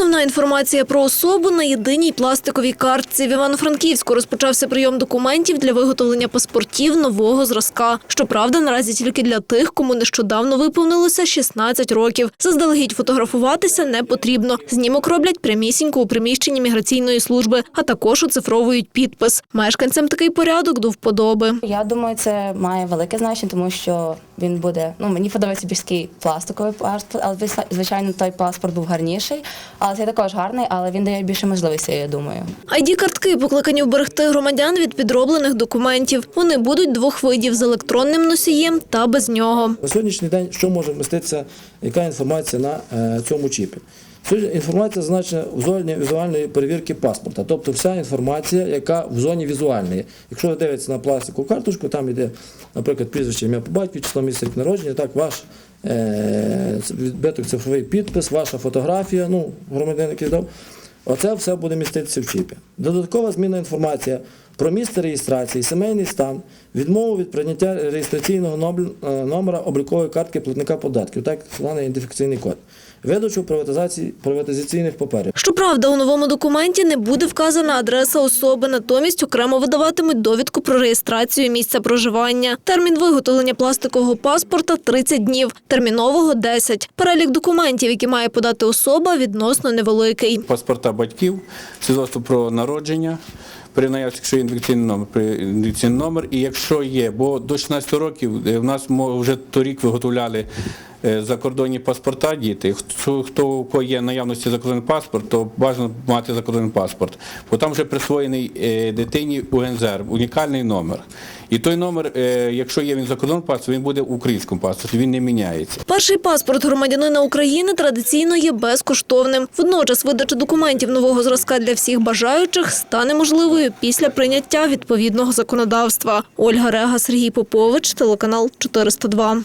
Основна інформація про особу на єдиній пластиковій картці. В Івано-Франківську розпочався прийом документів для виготовлення паспортів нового зразка. Щоправда, наразі тільки для тих, кому нещодавно виповнилося 16 років. Заздалегідь фотографуватися не потрібно. Знімок роблять прямісінько у приміщенні міграційної служби, а також оцифровують підпис. Мешканцям такий порядок до вподоби. Я думаю, це має велике значення, тому що він буде. Ну мені подобається більш такий пластиковий паспорт, але звичайно той паспорт був гарніший. Але цей також гарний, але він дає більше можливостей, я думаю. ID-картки покликані вберегти громадян від підроблених документів. Вони будуть двох видів з електронним носієм та без нього. На сьогоднішній день що може вміститися, яка інформація на е, цьому чіпі? Інформація зазначена в зоні візуальної перевірки паспорта, тобто вся інформація, яка в зоні візуальної. Якщо ви дивитеся на пластикову карточку, там йде, наприклад, прізвище ім'я по батьку, число місця рік народження, так, ваш е, відбиток цифровий підпис, ваша фотографія, ну, громадянин, який дав. Оце все буде міститися в чіпі. Додаткова зміна інформація про місце реєстрації, сімейний стан, відмову від прийняття реєстраційного е, номера облікової картки платника податків, так званий ідентифікаційний код, видачу приватизації приватизаційних паперів. Щоправда, у новому документі не буде вказана адреса особи, натомість окремо видаватимуть довідку про реєстрацію місця проживання. Термін виготовлення пластикового паспорта 30 днів, термінового 10. Перелік документів, які має подати особа, відносно невеликий. паспорта батьків, свідоцтво про народження. При наявці, якщо є індикаційний номер, при індикаційний номер, і якщо є, бо до 16 років е, в нас вже торік виготовляли закордонні паспорта діти. Хто, хто у кого є наявності закордонний паспорт, то бажано мати закордонний паспорт. Бо там вже присвоєний е, дитині УНЗР, унікальний номер. І той номер, е, якщо є він закордонний паспорт, він буде в українському паспорті, він не міняється. Перший паспорт громадянина України традиційно є безкоштовним. Водночас видача документів нового зразка для всіх бажаючих стане можливою після прийняття відповідного законодавства. Ольга Рега, Сергій Попович, телеканал 402.